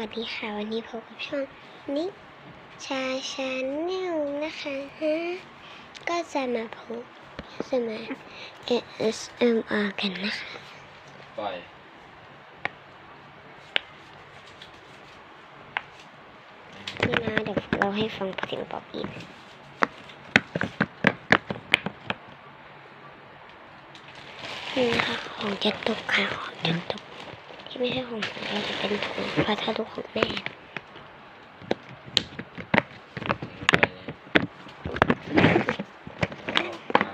วัสดีค่ะ วันนี้พบกับช่องนิชาชาแนลนะคะฮะก็จะมาพบจะมา ASMR กันนะคะ ปล่อย นี่นะเดี๋ยวเราให้ฟังเสียงป๊อปอีกนี่นะคะของจะตกค่ะ ของจะตกที่ ไม่ใช่ของผมเราจะเป็นของพัทลุของแม่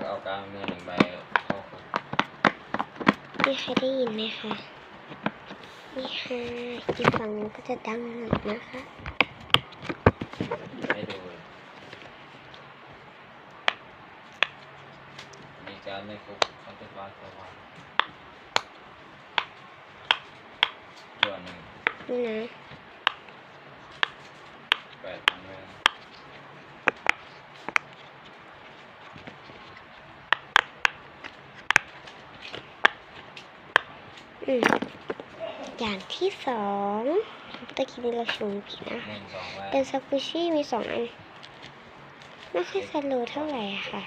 เอากลางมือหนึ่งใบเอามีใครได้ยินไหมคะนี่ค่ะอีกฝั่งนึงก็จะดังหน่อยนะคะให้ดูมีการในคุกเขาจะวาดสว่างตัวหนึ่ง นี่นะแปดพันเมตรอืมอย่างที่สองตะกี้นี้เราชมผิดนะหนึ่งสองแรกเป็นสกุชี่มีสองอัน ไม่ค่อยสโลว์เท่าไหร่อะค่ะ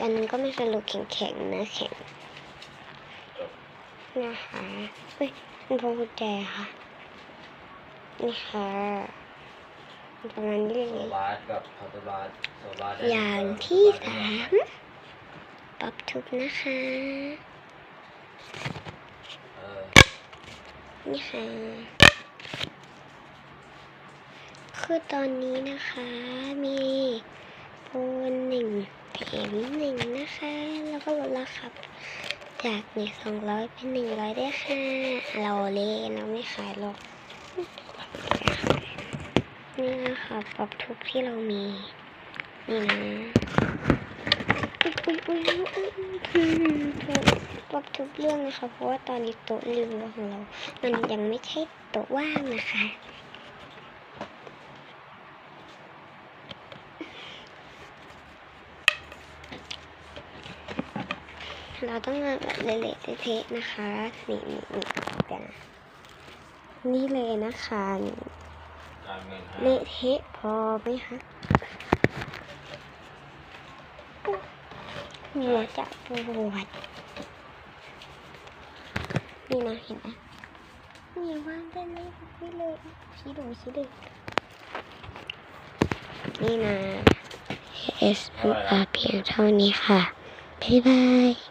อันนึงก็ไม่สโลว์แข็งๆนะแข็งจบนะคะเฮ้ยมันพวงกุญแจค่ะ นี่ค่ะประมาณนี้โซเลยลาร์กับพาร์ตบาร์โซลาร์อย่างที่สามปรับทุกนะคะ เออนี่ค่ะ คือตอนนี้นะคะ มีโปรหนึ่งแถมหนึ่งนะคะ แล้วก็ลดราคาจากเนี่ยสองร้อยเป็นหนึ่งร้อยได้ค่ะ เราเล่นเราไม่ขายหรอก นี่นะคะปรับทุกที่เรามี นี่นะอุ๊ยอุ๊ยอุ๊ยอุ๊ยอุ๊ยปรับทุกเรื่องนะคะ เพราะว่าตอนนี้โต๊ะเรือของเรา มันยังไม่ใช่โต๊ะว่างนะคะเราต้องมาแบบเละๆเทะๆนะคะ นี่นี่นี่เดี๋ยวนะ นี่เลยนะคะนี่การเงินห้าเละเทะพอไหมคะหัวจะปวดนี่นะเห็นไหมนี่วางได้เลยนี่เลยชี้ดูชี้ดูนี่นะ S M R เพียงเท่านี้ค่ะ บ๊ายบาย